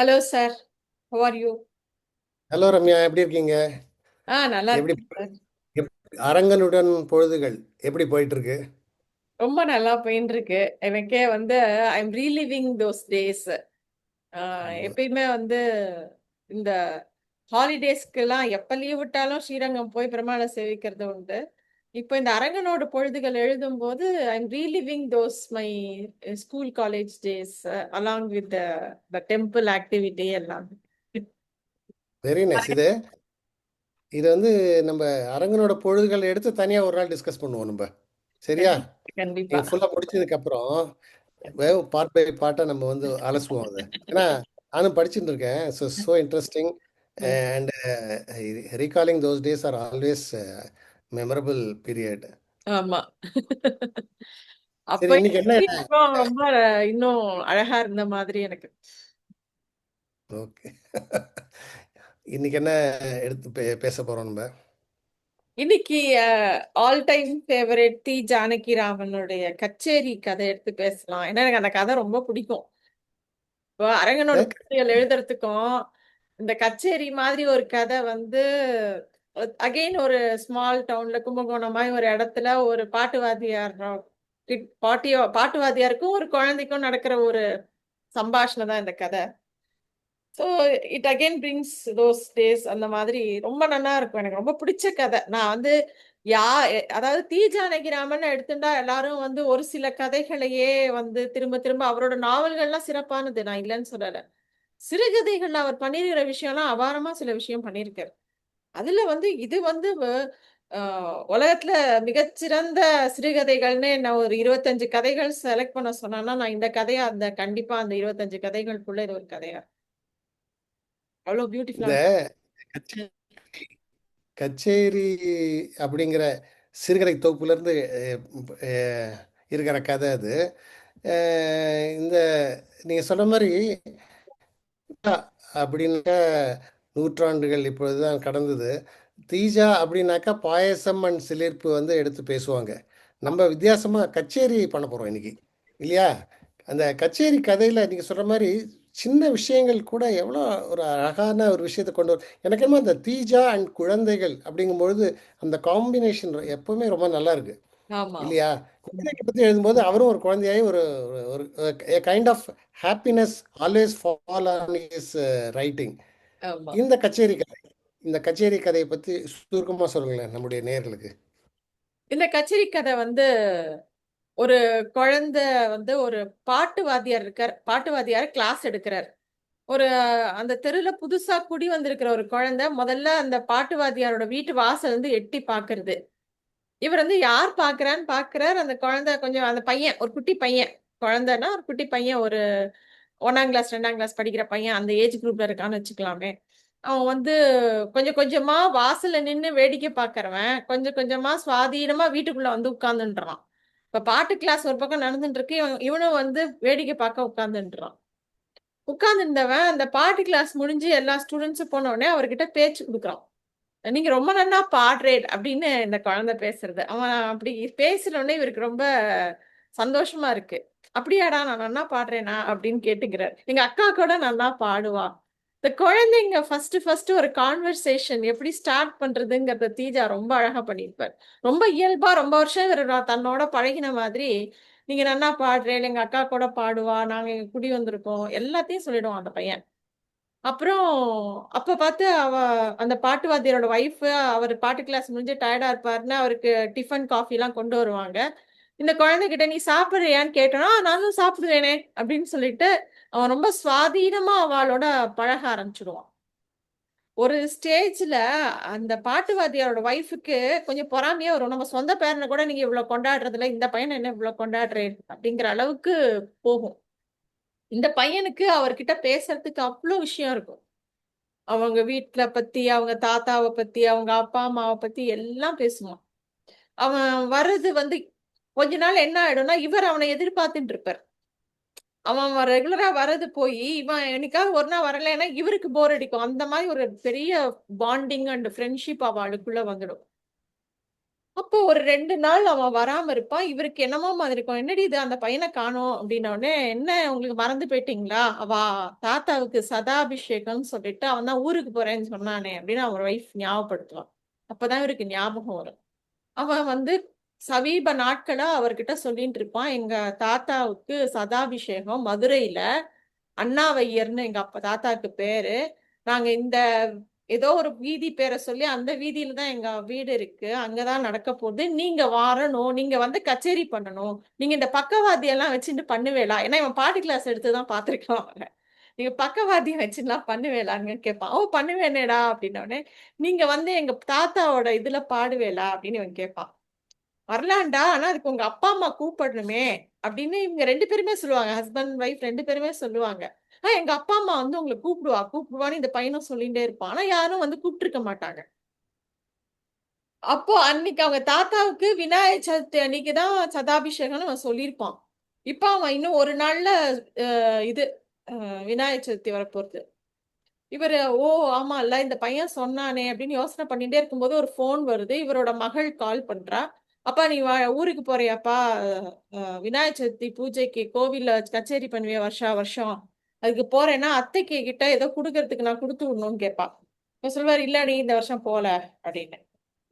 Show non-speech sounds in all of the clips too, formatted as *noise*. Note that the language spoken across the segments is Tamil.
Hello sir how are you? Hello Ramya எப்படி இருக்கீங்க? ஆ நல்லா எப்படி இருக்கேன் சார் எப்- அரங்கனுடன் பொழுதுகள் எப்படி போயிட்டு இருக்கு ரொம்ப நல்லா போயின்னு இருக்கு எனக்கே வந்து I am reliving those days எப்பயுமே வந்து இந்த ஹாலிடேஸ்க்கெல்லாம் எப்ப லீவ் விட்டாலும் ஸ்ரீரங்கம் போய் பெருமாளை சேவிக்கிறது உண்டு. இப்போ இந்த அரங்கனோட பொழுதுகள் எழுதும்போது I am reliving those my school college days along with the temple activity எல்லாம். வெரி நைஸ் இது இது வந்து நம்ம அரங்கனோட பொழுதுகள் எடுத்து தனியா ஒரு நாள் டிஸ்கஸ் பண்ணுவோம் நம்ம. சரியா? கண்டிப்பா ஃபுல்லா முடிச்சதுக்கு அப்புறம் பார்ட் பை பார்ட்டா நம்ம வந்து அலசுவோம் அதை. ஏன்னா நானும் படிச்சுட்டு இருக்கேன். So so interesting and recalling those days are always memorable period ஆமா. அப்ப சரி இன்னைக்கு என்ன? இன்னும் ரொம்ப இன்னும் அழகா இருந்த மாதிரி எனக்கு. ஓகே. இன்னைக்கு என்ன எடுத்து பே- பேச போறோம் நம்ம? இன்னைக்கு all time favourite the Janaki ராமனுடைய கச்சேரி கதை எடுத்து பேசலாம். ஏன்னா எனக்கு அந்த கதை ரொம்ப பிடிக்கும். இப்போ அரங்கனோட கதைகள் எழுதுறதுக்கும் இந்த கச்சேரி மாதிரி ஒரு கதை வந்து அகைன் ஒரு ஸ்மால் டவுன்ல கும்பகோணம் மாதிரி ஒரு இடத்துல ஒரு பாட்டுவாதியார் பாட்டியோ பாட்டுவாதியாருக்கும் ஒரு குழந்தைக்கும் நடக்கிற ஒரு சம்பாஷணை தான் இந்த கதை. So it again brings those days அந்த மாதிரி ரொம்ப நல்லா இருக்கும். எனக்கு ரொம்ப பிடிச்ச கதை. நான் வந்து யா அதாவது தி ஜானகிராமன் எடுத்துட்டா எல்லாரும் வந்து ஒரு சில கதைகளையே வந்து திரும்ப திரும்ப அவரோட நாவல்கள்லாம் சிறப்பானது. நான் இல்லைன்னு சொல்லலை. சிறுகதைகள்ல அவர் பண்ணியிருக்கிற விஷயம்லாம் அபாரமா சில விஷயம் பண்ணியிருக்காரு. அதுல வந்து இது வந்து உலகத்துல மிகச்சிறந்த சிறுகதைகள்னு நான் ஒரு இருபத்தஞ்சு கதைகள் செலக்ட் பண்ண சொன்னா நான் இந்த கதையா அந்த கண்டிப்பா அந்த இருபத்தஞ்சு கதைகளுக்குள்ள இது ஒரு கதையா அவ்வளவு இந்த பியூட்டிஃபுல்லா கச்சே- கச்சேரி அப்படிங்கிற சிறுகதை தொகுப்புல இருந்து அஹ், அஹ், இருக்கிற கதை அது. அஹ், இந்த நீங்க சொன்ன மாதிரி அப்படின்னாக்கா நூற்றாண்டுகள் இப்பொழுதுதான் கடந்தது. தீஜா அப்படின்னாக்கா பாயசம் அண்ட் சிலிர்ப்பு வந்து எடுத்து பேசுவாங்க. நம்ம வித்தியாசமா கச்சேரி பண்ண போறோம் இன்னைக்கு இல்லையா? அந்த கச்சேரி கதையில நீங்க சொல்ற மாதிரி சின்ன விஷயங்கள் கூட எவ்வளோ ஒரு அழகான ஒரு விஷயத்தை கொண்டு வரும் எனக்கு என்னமோ அந்த தீஜா அண்ட் குழந்தைகள் அப்படிங்கும்பொழுது அந்த காம்பினேஷன் எப்பவுமே ரொம்ப நல்லா இருக்கு இல்லையா? குழந்தைகளை பற்றி எழுதும்போது அவரும் ஒரு குழந்தையாய் ஒரு ஒரு kind of happiness always fall on is writing இந்த கச்சேரி கதை இந்த கச்சேரி கதையை பற்றி சுருக்கமாக சொல்லுங்களேன் நம்முடைய நேயர்களுக்கு. இந்த கச்சேரி கதை வந்து ஒரு குழந்தை வந்து ஒரு பாட்டு வாத்தியார் இருக்கார் பாட்டு வாத்தியார் கிளாஸ் எடுக்கிறார். ஒரு அந்த தெருல புதுசா குடி வந்திருக்கிற ஒரு குழந்தை முதல்ல அந்த பாட்டு வாத்தியாரோட வீட்டு வாசல் வந்து எட்டி பாக்குறது. இவர் வந்து யார் பாக்குறான்னு பாக்குறார். அந்த குழந்தை கொஞ்சம் அந்த பையன் ஒரு குட்டி பையன். குழந்தைன்னா ஒரு குட்டி பையன் ஒரு ஒன்னாம் கிளாஸ் ரெண்டாம் கிளாஸ் படிக்கிற பையன் அந்த ஏஜ் குரூப்ல இருக்கான்னு வச்சுக்கலாமே. அவன் வந்து கொஞ்சம் கொஞ்சமா வாசல்ல நின்று வேடிக்கை பார்க்கறவன் கொஞ்சம் கொஞ்சமா சுவாதீனமா வீட்டுக்குள்ள வந்து உட்கார்ந்துன்றான். இப்ப பாட்டு கிளாஸ் ஒரு பக்கம் நடந்துட்டு இருக்கு இவன் இவனும் வந்து வேடிக்கை பார்க்க உட்கார்ந்துன்றான். உட்கார்ந்துருந்தவன் அந்த பாட்டு கிளாஸ் முடிஞ்சு எல்லா ஸ்டூடெண்ட்ஸும் போன உடனே அவர்கிட்ட பேச்சு கொடுக்குறான். நீங்க ரொம்ப நல்லா பாடுறேன் அப்படின்னு இந்த குழந்தை பேசுறது. அவன் அப்படி பேசுன இவருக்கு ரொம்ப சந்தோஷமா இருக்கு. அப்படியாடா நான் நல்லா பாடுறேனா? அப்படின்னு கேட்டுக்கிறார். எங்க அக்கா கூட நல்லா பாடுவா. இந்த குழந்தைங்க ஃபர்ஸ்ட் ஃபர்ஸ்ட் ஒரு கான்வர்சேஷன் எப்படி ஸ்டார்ட் பண்றதுங்கிறத தீஜா ரொம்ப அழகா பண்ணியிருப்பார். ரொம்ப இயல்பா ரொம்ப வருஷம் இவர் நான் தன்னோட பழகின மாதிரி நீங்க நல்லா பாடுறேன் எங்க அக்கா கூட பாடுவா நாங்க இங்க குடி வந்திருக்கோம் எல்லாத்தையும் சொல்லிடுவோம் அந்த பையன். அப்புறம் அப்ப பார்த்து அவ அந்த பாட்டு வாத்தியரோட ஒய்ஃப் அவர் பாட்டு கிளாஸ் முடிஞ்சு டயர்டா இருப்பாருன்னு அவருக்கு டிஃபன் காஃபி எல்லாம் கொண்டு வருவாங்க. இந்த குழந்தைகிட்ட நீ சாப்பிட்றியான்னு கேட்டோன்னா நானும் சாப்பிடுவேனே அப்படின்னு சொல்லிட்டு அவன் ரொம்ப சுவாதீனமா அவளோட பழக ஆரம்பிச்சிடுவான் ஒரு ஸ்டேஜ்ல அந்த பாட்டுவாதியாரோட ஒய்ஃபுக்கு கொஞ்சம் பொறாமையா வரும். நம்ம சொந்த பேரனை கூட நீங்க இவ்வளவு கொண்டாடுறதுல இந்த பையனை என்ன இவ்வளவு கொண்டாடுறேன்? அப்படிங்கிற அளவுக்கு போகும். இந்த பையனுக்கு அவர்கிட்ட பேசுறதுக்கு அவ்வளோ விஷயம் இருக்கும். அவங்க வீட்டில் பத்தி அவங்க தாத்தாவை பத்தி அவங்க அப்பா அம்மாவை பத்தி எல்லாம் பேசுவான். அவன் வர்றது வந்து கொஞ்ச நாள் என்ன ஆயிடும்னா இவர் அவனை எதிர்பார்த்துட்டு இருப்பார் அவன் ரெகுலரா வர்றது போய் இவன் என்னைக்காவது ஒரு நாள் வரலைன்னா இவருக்கு போர் அடிக்கும் அந்த மாதிரி ஒரு பெரிய பாண்டிங் அண்ட் ஃப்ரெண்ட்ஷிப் அவளுக்குள்ள வந்துடும் அப்போ ஒரு ரெண்டு நாள் அவன் வராம இருப்பான். இவருக்கு என்னமோ மாதிரி இருக்கும். "என்னடி இது அந்த பையனை காணோம்" அப்படின்னோடனே "என்ன உங்களுக்கு மறந்து போயிட்டீங்களா? அவா தாத்தாவுக்கு சதாபிஷேகம்னு சொல்லிட்டு அவன் தான் ஊருக்கு போறேன்னு சொன்னானே" அப்படின்னு அவன் ஒய்ஃப் ஞாபகப்படுத்துவான் அப்பதான் இவருக்கு ஞாபகம் வரும். அவன் வந்து சமீப நாட்களா அவர்கிட்ட சொல்லிட்டு இருப்பான். "எங்க தாத்தாவுக்கு சதாபிஷேகம் மதுரையில. அண்ணாவையர்னு எங்க அப்பா தாத்தாவுக்கு பேரு. நாங்க இந்த ஏதோ ஒரு வீதி பேரை சொல்லி அந்த வீதியில தான் எங்க வீடு இருக்கு. அங்கதான் நடக்க போகுது. நீங்க வரணும். நீங்க வந்து கச்சேரி பண்ணணும். நீங்க இந்த பக்கவாதியெல்லாம் வச்சுட்டு பண்ணுவேலா ஏன்னா இவன் பாட்டு கிளாஸ் எடுத்து தான் அவங்க "நீங்க பக்கவாத்தியம் வச்சுலாம் பண்ணுவேலான்னு கேட்பான். "ஓ! பண்ணுவேனேடா" அப்படின்னோடனே "நீங்க வந்து எங்க தாத்தாவோட இதுல பாடுவேளா?" அப்படின்னு இவன் கேட்பான். வரலாண்டா ஆனா அதுக்கு உங்க அப்பா, அம்மா கூப்பிடணுமே" அப்படின்னு இவங்க ரெண்டு பேருமே சொல்லுவாங்க. ஹஸ்பண்ட், வைஃப் ரெண்டு பேருமே சொல்லுவாங்க. "ஆ எங்க அப்பா, அம்மா வந்து உங்களை கூப்பிடுவா, கூப்பிடுவான்னு" இந்த பையனும் சொல்லிட்டே இருப்பான். ஆனா யாரும் வந்து கூப்பிட்டுருக்க மாட்டாங்க. அப்போ அன்னைக்கு அவங்க தாத்தாவுக்கு விநாயகர் சதுர்த்தி அன்னைக்கு தான் சதாபிஷேகம்னு அவன் சொல்லியிருப்பான். இப்போ அவன் இன்னும் ஒரு நாள்ல இது விநாயகர் சதுர்த்தி வரப்போறது. இவர் "ஓ! ஆமால்ல இந்த பையன் சொன்னானே" அப்படின்னு யோசனை பண்ணிட்டே இருக்கும்போது ஒரு ஃபோன் வருது. இவரோட மகள் கால் பண்றா. "அப்பா நீ வா ஊருக்கு போறியாப்பா? விநாயகர் சதுர்த்தி பூஜைக்கு கோவில்ல கச்சேரி பண்ணுவியா வருஷா வருஷம்? அதுக்கு போறேன்னா, அத்தைக்கு கிட்ட ஏதோ கொடுக்கறதுக்கு நான் கொடுத்து விடணும்னு" கேட்பா. இவர் சொல்வாரு, நீ இந்த வருஷம் போல" அப்படின்னு.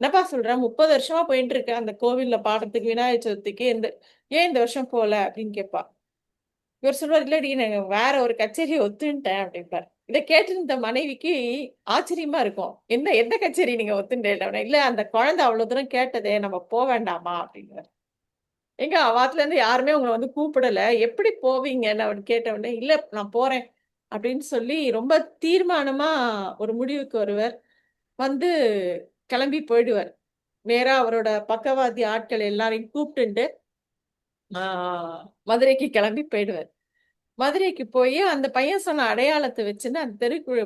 "என்னப்பா சொல்ற? 30 வருஷமா போயிட்டு இருக்க அந்த கோவில்ல பாடுறதுக்கு விநாயகர் சதுர்த்திக்கு. இந்த ஏன் இந்த வருஷம் போல?" அப்படின்னு கேட்பா. இவர் சொல்வாரு, "இல்லடி நான் வேற ஒரு கச்சேரியை ஒத்துன்ட்டேன்" அப்படின்பார் இதை கேட்டிருந்த மனைவிக்கு ஆச்சரியமா இருக்கும். "என்ன எந்த கச்சேரி நீங்க ஒத்துண்டேன் "இல்ல அந்த குழந்தை அவ்வளோ தூரம் கேட்டதே நம்ம போ வேண்டாமா?" அப்படின்னுவாரு. "ஏங்க அவாத்துல இருந்து யாருமே உங்களை வந்து கூப்பிடல. எப்படி போவீங்கன்னு?" அவன் கேட்டவுடனே "இல்ல நான் போறேன்" அப்படின்னு சொல்லி ரொம்ப தீர்மானமா ஒரு முடிவுக்கு வருவர் வந்து கிளம்பி போயிடுவார். நேரா அவரோட பக்கவாதி ஆட்கள் எல்லாரையும் கூப்பிட்டுண்டு மதுரைக்கு கிளம்பி போயிடுவார். மதுரைக்கு போய் அந்த பையன் சொன்ன அடையாளத்தை வச்சுன்னு அந்த தெருக்குள்ள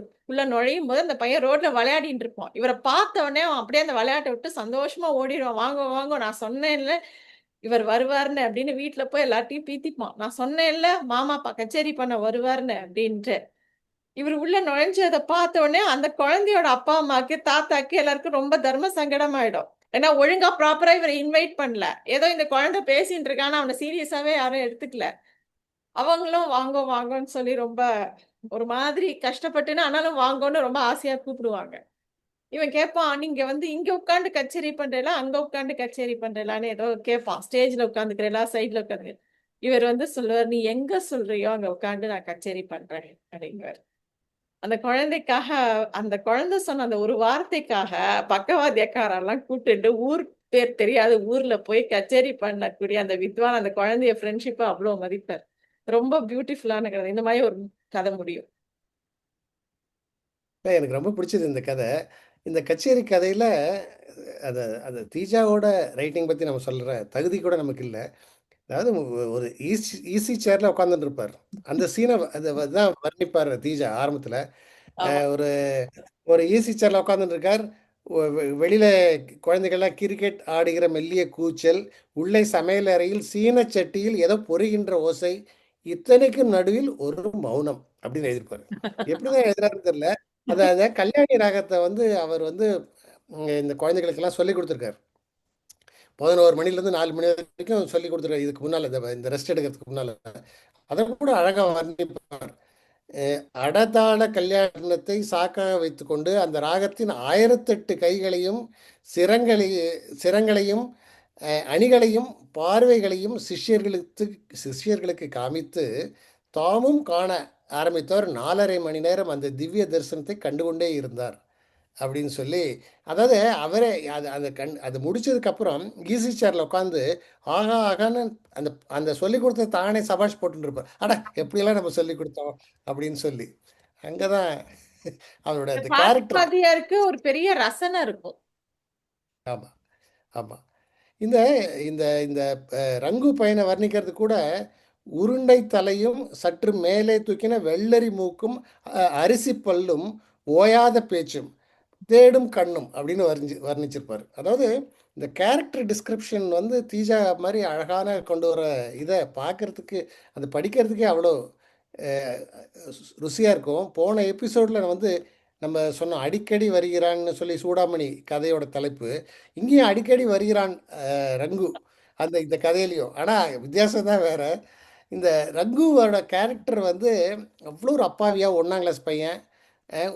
நுழையும்போது, அந்த பையன் ரோட்ல விளையாடிட்டு இருப்பான். இவரை பார்த்த உடனே அவன் அப்படியே அந்த விளையாட்டை விட்டு சந்தோஷமா ஓடிடுவான் வாங்க வாங்க நான் சொன்னேன்ல, இவர் வருவாருன்னு" அப்படின்னு வீட்டுல போய் எல்லாத்தையும் பீத்திப்பான். "நான் சொன்னேன்ல, மாமா அப்பா கச்சேரி பண்ண வருவாருன்னு" அப்படின்ட்டு. இவர் உள்ள நுழைஞ்சத பார்த்த உடனே அந்த குழந்தையோட அப்பா, அம்மாக்கு, தாத்தாக்கு எல்லாருக்கும் ரொம்ப தர்ம சங்கடமாயிடும். ஏன்னா ஒழுங்கா ப்ராப்பரா இவரை இன்வைட் பண்ணல. ஏதோ இந்த குழந்தை பேசிட்டு இருக்கான்னு அவனை சீரியஸாவே யாரும் எடுத்துக்கல. அவங்களும் வாங்கோ, வாங்கோன்னு சொல்லி ரொம்ப ஒரு மாதிரி கஷ்டப்பட்டுன்னு ஆனாலும் வாங்கோன்னு ரொம்ப ஆசையா கூப்பிடுவாங்க. இவன் கேட்பான், "நீங்க வந்து இங்க உட்காந்து கச்சேரி பண்றீங்களா? அங்க உட்காந்து கச்சேரி பண்றீங்களான்னு?" ஏதோ கேட்பான். "ஸ்டேஜ்ல உட்கார்ந்துக்கிறீங்களா? சைட்ல உட்காந்து இவர் வந்து சொல்லுவார், "நீ எங்க சொல்றியோ அங்க உட்காந்து நான் கச்சேரி பண்றேன்" அப்படிங்குவார் அந்த குழந்தைக்காக அந்த குழந்தை சொன்ன அந்த ஒரு வார்த்தைக்காக பக்கவாத்தியக்காரெல்லாம் கூட்டிட்டு ஊர் பேர் தெரியாத ஊர்ல போய் கச்சேரி பண்ணக்கூடிய அந்த வித்வான் அந்த குழந்தைய ஃப்ரெண்ட்ஷிப்பை அவ்வளோ மதிப்பார். ரொம்ப பியூட்டிஃபுல்லான கதை. இந்த மாரி ஒரு கதை முடியும். இல்ல, எனக்கு ரொம்ப பிடிச்சது இந்த கதை. இந்த கச்சேரி கதையில அத அந்த தீஜாவோட ரைட்டிங் பத்தி நம்ம சொல்ற தகுதி கூட நமக்கு இல்ல. அதாவது ஒ ஒரு ஈஸி ஈஸி சேர்ல உட்கார்ந்துட்டு இருப்பார். அந்த சீன அத தான் வர்ணிப்பாரு தீஜா ஆரம்பத்துல. அ ஆமா. ஒரு ஒரு ஈஸி சேர்ல உட்கார்ந்துட்டு இருக்கார். ஒ வெ வெளியில குழந்தைகள்லாம் கிரிக்கெட் ஆடுகிற மெல்லிய கூச்சல், உள்ளே சமையல் அறையில் சீனச் சட்டியில் ஏதோ பொரிகின்ற ஓசை, இத்தனைக்கும் நடுவில் ஒரு மௌனம் அப்படின்னு எழுதியிருப்பாரு. எப்படிதான் எழுதுனாருன்னு தெரியல. அத கல்யாணி ராகத்தை வந்து அவர் வந்து இந்த குழந்தைகளுக்கெல்லாம் சொல்லிக் குடுத்துருக்காரு. 11 மணிலேருந்து நாலு மணி வரைக்கும் சொல்லி கொடுத்துருக்காரு இதுக்கு முன்னால இந்த இந்த ரெஸ்ட் எடுக்கிறதுக்கு முன்னால் அத கூட அழகா வர்ணிப்பார். அ அடதாள கல்யாணத்தை சாக்காக வைத்துக்கொண்டு அந்த ராகத்தின் 1008 கைகளையும், சிரங்களை சிரங்களையும், அணிகளையும், பார்வைகளையும் சிஷ்யர்களுக்கு சிஷ்யர்களுக்கு காமித்து, தாமும் காண ஆரம்பித்தவர் 4 1/2 மணி நேரம் அந்த திவ்ய தரிசனத்தை கண்டுகொண்டே இருந்தார். அப்படின்னு சொல்லி அதாவது அவரே அது அந்த கண் அது முடிச்சதுக்கப்புறம் ஈஸி சேர்ல உட்காந்து ஆஹா! ஆகான்னு அந்த அந்த சொல்லிக் குடுத்தத தானே சபாஷ் போட்டுட்டு இருப்பார். அட! எப்படியெல்லாம் நம்ம சொல்லிக் குடுத்தோம் அப்படின்னு சொல்லி. அங்க தான் அவரோட அந்த கேரக்டர் ஒரு பெரிய ரசனை இருக்கும். ஆமா, ஆமா. இந்த இந்த இந்த ரங்கு பையனை வர்ணிக்கிறது கூட, உருண்டை தலையும், சற்று மேலே தூக்கின வெள்ளரி மூக்கும், அரிசி பல்லும், ஓயாத பேச்சும், தேடும் கண்ணும் அப்படின்னு வர்ணிச்சு வர்ணிச்சிருப்பார் அதாவது இந்த கேரக்டர் டிஸ்கிரிப்ஷன் வந்து தீஜா மாதிரி அழகான கொண்டு வர இதை பார்க்குறதுக்கு அது படிக்கிறதுக்கே அவ்வளோ ருசியாக இருக்கும். போன எபிசோட்ல வந்து நம்ம சொன்னோம் அடிக்கடி வருகிறான்னு சொல்லி சூடாமணி கதையோட தலைப்பு. இங்கேயும் அடிக்கடி வருகிறான் ரங்கு. அந்த இந்த கதையிலையும். ஆனால் வித்தியாசம் தான் வேறு. இந்த ரங்குவோட கேரக்டர் வந்து அவ்வளோ ஒரு அப்பாவியாக ஒன்றாம் கிளாஸ் பையன்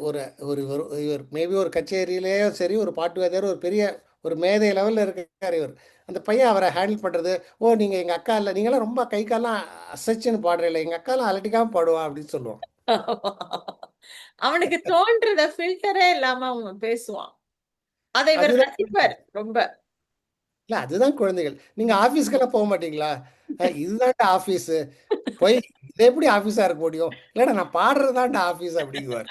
ஒரு ஒரு இவர் மேபி ஒரு கச்சேரியிலேயோ சரி ஒரு பாட்டு வாத்தியார் ஒரு பெரிய ஒரு மேதை லெவலில் இருக்கார் இவர். அந்த பையன் அவரை ஹேண்டில் பண்ணுறது ஓ நீங்கள் எங்கள் அக்கா இல்லை நீங்களாம் ரொம்ப கை கால்லாம் அசைச்சுன்னு பாடுறீங்களே எங்கள் அக்காலாம் அலட்டிக்காமல் பாடுவான் அப்படின்னு சொல்லுவோம் *laughs* அவனுக்கு தோன்றத ஃபில்டரே இல்லாம அவன் பேசுவான். அதை இவர் ரசிப்பார் ரொம்ப. இல்லை அதுதான் குழந்தைகள். நீங்கள் ஆஃபீஸ்க்கெல்லாம் போக மாட்டீங்களா? அஹ், இதுதான்டா ஆஃபீஸு போய் இது எப்படி ஆஃபீஸாக இருக்க முடியும்? இல்லைடா நான் பாடுறதான்டா ஆஃபீஸ் அப்படிங்குவார்.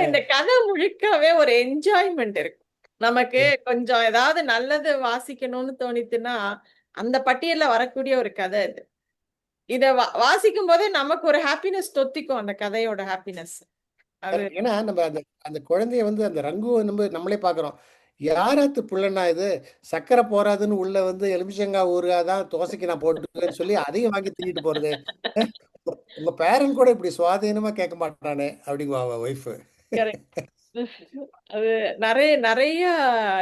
இந்த கதை முழுக்கவே ஒரு என்ஜாய்மெண்ட் இருக்கு. நமக்கு கொஞ்சம் ஏதாவது நல்லது வாசிக்கணும்னு தோணித்துன்னா அந்த பட்டியல்ல வரக்கூடிய ஒரு கதை இது. இத வாசிக்கும் போதே நமக்கு ஒரு ஹாப்பினஸ் தொத்திக்கும் அந்த கதையோட ஹாப்பினஸ் ஏன்னா நம்ம அந்த அந்த குழந்தைய வந்து அந்த ரங்கு நம்ம நம்மளே பார்க்குறோம் யாராத்து புள்ளனா இது? சக்கரை போறாதுன்னு உள்ள வந்து எலுமிச்சங்காய் ஊறுகாதான் தோசைக்கு நான் போட்டுருவேன்னு சொல்லி அதையும் வாங்கி தின்னுட்டு போறது. உங்க பேரன் கூட இப்படி சுவாதீனமா கேட்க மாட்டானே அப்படிங்குவா அவ ஒய்ஃபு. அது நிறைய நிறைய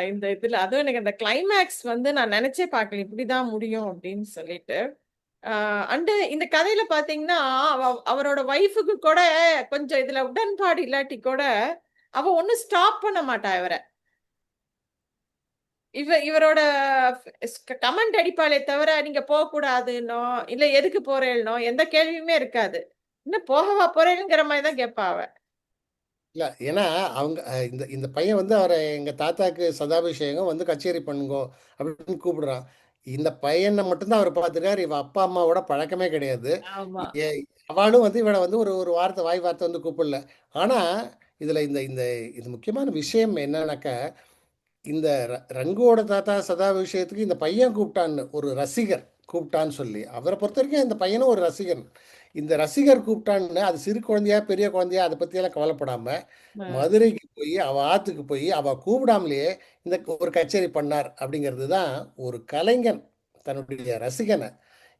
இந்த இதுல அதுவும் எனக்கு அந்த கிளைமேக்ஸ் வந்து நான் நினைச்சே பார்க்கல இப்படிதான் முடியும் அப்படின்னு சொல்லிட்டு. அண்டு இந்த கதையில பாத்தீங்கன்னா அவ- அவரோட ஒய்ஃபுக்கு கூட கொஞ்சம் இதுல உடன்பாடு இல்லாட்டி கூட அவ ஒண்ணும் ஸ்டாப் பண்ண மாட்டா இவரை. இவ இவரோட கமெண்ட் அடிப்பாளே தவிர நீங்க போக கூடாதுன்னோ இல்ல எதுக்கு போறேன்னோ எந்த கேள்வியுமே இருக்காது. இன்னும் போகவா போறேங்கிற மாதிரி தான் கேட்பா அவ. இல்ல ஏன்னா அவங்க இந்த இந்த பையன் வந்து அவரை எங்க தாத்தாக்கு சதாபிஷேகம் வந்து கச்சேரி பண்ணுங்கோ அப்படின்னு கூப்பிடுறான். இந்த பையனை மட்டும்தான் அவர் பார்த்துருக்காரு. இவ அப்பா அம்மாவோட பழக்கமே கிடையாது. ஆமா. ஏ- அவளும் வந்து இவனை வந்து ஒரு ஒரு வார்த்தை வாய் வார்த்தை வந்து கூப்பிடல. ஆனா இதுல இந்த இந்த இது முக்கியமான விஷயம் என்னன்னாக்கா இந்த ர- ரங்குவோட தாத்தா சதா விஷயத்துக்கு இந்த பையன் கூப்பிட்டான்னு ஒரு ரசிகர் கூப்பிட்டான்னு சொல்லி அவரை பொறுத்த வரைக்கும் இந்த பையனும் ஒரு ரசிகன். இந்த ரசிகர் கூப்பிட்டான்னு அது சிறு குழந்தையா பெரிய குழந்தையா அதை பத்தியெல்லாம் கவலைப்படாம மதுரைக்கு போய் அவ ஆத்துக்கு போய் அவ கூப்பிடாமலேயே இந்த ஒரு கச்சேரி பண்ணார் அப்படிங்கிறது தான் ஒரு கலைஞன் தன்னுடைய ரசிகனை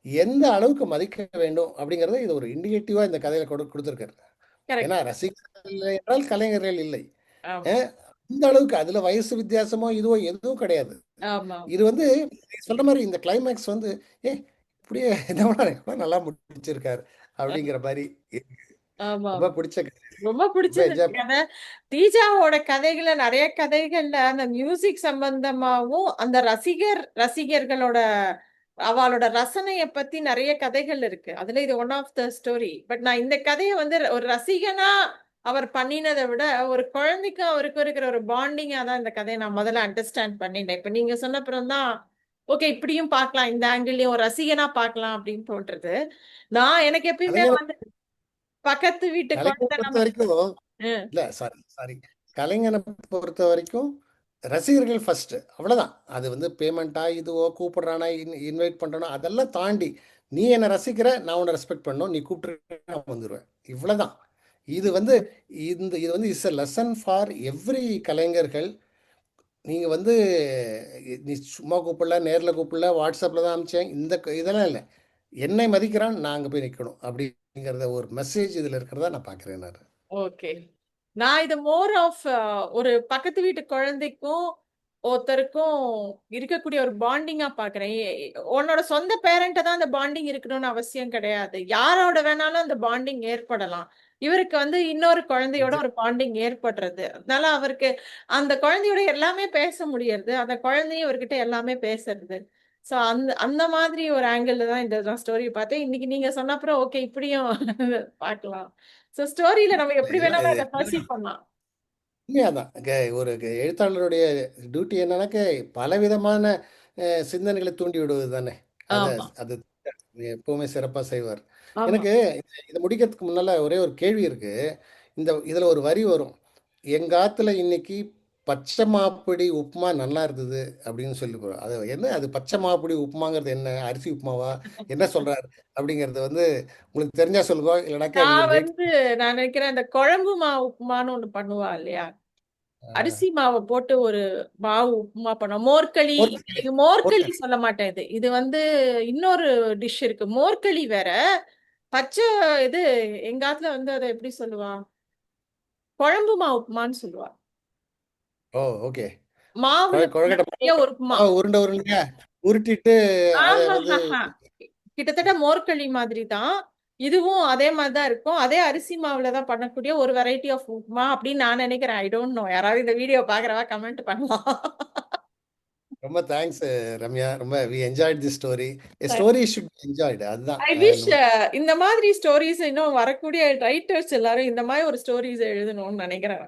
எந்த அளவுக்கு மதிக்க வேண்டும் அப்படிங்கறத இது ஒரு இண்டிகேட்டிவா இந்த கதையில கொடு கொடுத்துருக்காரு. ஏன்னா ரசிகர்கள் இல்லை என்றால் கலைஞர்கள் இல்லை. இந்த அளவுக்கு அதுல வயசு வித்தியாசமோ இதுவோ எதுவும் கிடையாது. இது வந்து சொல்ற மாதிரி இந்த கிளைமேக்ஸ் வந்து ஏ இப்படியே *laughs* என்ன நல்லா முடிச்சிருக்காரு அப்படிங்கிற மாதிரி. ஆமா. ரொம்ப பிடிச்ச. ரொம்ப பிடிச்சது கதை. தீஜாவோட கதைகள நிறைய கதைகள்ல அந்த மியூசிக் சம்பந்தமாவும் அந்த ரசிகர் ரசிகர்களோட அவளோட ரசனைய பத்தி நிறைய கதைகள் இருக்கு. அதுல இது one of the story but நான் இந்த கதையை வந்து ஒரு ரசிகனா அவர் பண்ணினதை விட ஒரு குழந்தைக்கும் அவருக்கும் இருக்கிற ஒரு பாண்டிங்கா தான் இந்த கதையை நான் முதல்ல அண்டர்ஸ்டாண்ட் பண்ணிட்டேன் இப்ப நீங்க சொன்ன அப்புறம் தான் ஓகே இப்படியும் பார்க்கலாம். இந்த ஆங்கிள்லயும் ஒரு ரசிகனா பார்க்கலாம் அப்படின்னு தோன்றது நான் எனக்கு எப்பயுமே வந்து பக்கத்து வீட்டு வரைக்கும். இல்ல சாரி சாரி கலைஞனை பொறுத்த வரைக்கும் ரசிகர்கள் ஃபர்ஸ்ட் அவ்வளவுதான். அது வந்து பேமெண்ட்டா இதுவோ கூப்பிடுறானா இன்வைட் பண்றானா அதெல்லாம் தாண்டி நீ என்னை ரசிக்கிற நான் உன்னை ரெஸ்பெக்ட் பண்ணணும். நீ கூப்பிட்டு நான் வந்துடுவேன் இவ்வளவுதான். இது வந்து இந்த இது வந்து is a lesson for every கலைஞர்கள் நீங்கள் வந்து நீ சும்மா கூப்பிடல நேரில் கூப்பிடல வாட்ஸ்அப்பில் தான் அமிச்சேன் இந்த இதெல்லாம் இல்லை. என்னை மதிக்கிறான் நான் அங்கே போய் நிற்கணும் அப்படிங்கிறத ஒரு மெசேஜ் இதில் இருக்கிறதா நான் பார்க்குறேன் நான். ஓகே. நான் இது மோர் ஆஃப் ஒரு பக்கத்து வீட்டு குழந்தைக்கும் ஒருத்தருக்கும் இருக்கக்கூடிய ஒரு பாண்டிங்கா பாக்குறேன் ஏ- உன்னோட சொந்த பேரண்ட்டை தான் அந்த பாண்டிங் இருக்கணும்னு அவசியம் கிடையாது. யாரோட வேணாலும் அந்த பாண்டிங் ஏற்படலாம். இவருக்கு வந்து இன்னொரு குழந்தையோட ஒரு பாண்டிங் ஏற்படுறது. அதனால அவருக்கு அந்த குழந்தையோட எல்லாமே பேச முடியறது. அந்த குழந்தையும் இவர்கிட்ட எல்லாமே பேசுறது. சோ அந்த அந்த மாதிரி ஒரு ஆங்கிள் தான் இந்த ஸ்டோரி பார்த்தேன். இன்னைக்கு நீங்க சொன்ன அப்புறம் ஓகே இப்படியும் *laughs* பார்க்கலாம். சோ ஸ்டோரியில நம்ம எப்படி வேணாலும் அதை பர்சீவ் பண்ணலாம். உண்மையாதான் ஒரு எழுத்தாளருடைய டியூட்டி என்னன்னாக்க பலவிதமான சிந்தனைகளை தூண்டி விடுவது தானே அது எப்பவுமே சிறப்பாக செய்வார். ஆமா. எனக்கு இத- இதை முடிக்கிறதுக்கு முன்னால ஒரே ஒரு கேள்வி இருக்கு. இந்த இதுல ஒரு வரி வரும். எங்க ஆத்துல இன்னைக்கு பச்சை மாப்பிடி உப்புமா நல்லா இருந்தது அப்படின்னு சொல்லி போறோம். அது என்ன? அது பச்சை மாப்பிடி உப்புமாங்கிறது என்ன? அரிசி உப்புமாவா? என்ன சொல்றாரு? அப்படிங்கறது வந்து உங்களுக்கு தெரிஞ்சா சொல்லுங்க. இல்லைனாக்கா நான் வந்து நான் நினைக்கிறேன் இந்த குழம்பு மாவு உப்புமான்னு ஒண்ணு பண்ணுவா இல்லையா? அரிசி மாவை போட்டு ஒரு மாவு உப்புமா பண்ணுவோம் மோர்களி மோர்களி இது மோர்களி சொல்ல மாட்டேன் இது. இது வந்து இன்னொரு டிஷ் இருக்கு. மோர்களி வேற. பச்சை இது எங்க ஆத்துல வந்து அதை எப்படி சொல்லுவா? குழம்பு மா உப்புமான்னு சொல்லுவா. Oh okay. ஒரு உப்புமா. மாவு உருண்டை உருண்டையா? உருட்டிட்டு. கிட்டத்தட்ட மோர்களி மாதிரி தான். இதுவும் அதே மாதிரி தான் இருக்கும். அதே அரிசி மாவுல தான் பண்ணக்கூடிய ஒரு வெரைட்டி ஆஃப் உப்புமா அப்படின்னு நான் நினைக்கிறேன். ஐ டோன்ட் நோ யாராவது இந்த வீடியோ பாக்குறவா கமெண்ட் பண்ணலாம். ரொம்ப தேங்க்ஸ் ரம்யா. ரொம்ப we enjoyed the story story should enjoyed அதுதான். ஐ விஷ் இந்த மாதிரி ஸ்டோரிஸ் இன்னும் வரக்கூடிய ரைட்டர்ஸ் எல்லாரும் இந்த மாதிரி ஒரு ஸ்டோரிஸ் எழுதணும்னு நினைக்கிறேன்.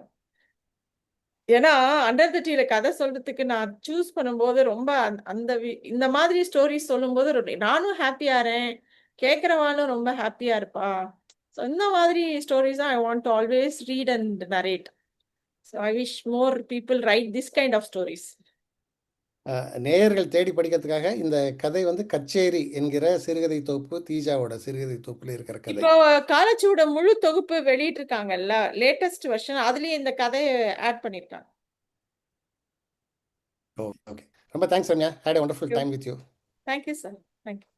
ஏன்னா அண்டர் த டீல கதை சொல்றதுக்கு நான் சூஸ் பண்ணும்போது ரொம்ப அந்த- இந்த மாதிரி ஸ்டோரிஸ் சொல்லும்போது நானும் ஹாப்பியாறேன் கேட்குறவாளும் ரொம்ப ஹாப்பியா இருப்பா. ஸோ இந்த மாதிரி stories I want to always read and narrate so I wish more people write this kind of stories நேயர்கள் தேடி படிக்கிறதுக்காக இந்த கதை வந்து கச்சேரி என்கிற சிறுகதை தொகுப்பு தீஜாவோட சிறுகதை தொகுப்புல இருக்கிற கதை. இப்போ காலச்சூட முழு தொகுப்பு வெளியிட்டு இருக்காங்கல்ல லேட்டஸ்ட் வெர்ஷன் அதுலயே இந்த கதையை ஆட் பண்ணிருக்காங்க. ஓகே ரொம்ப thanks Ramya had Thank you. Time with you thank you sir thank you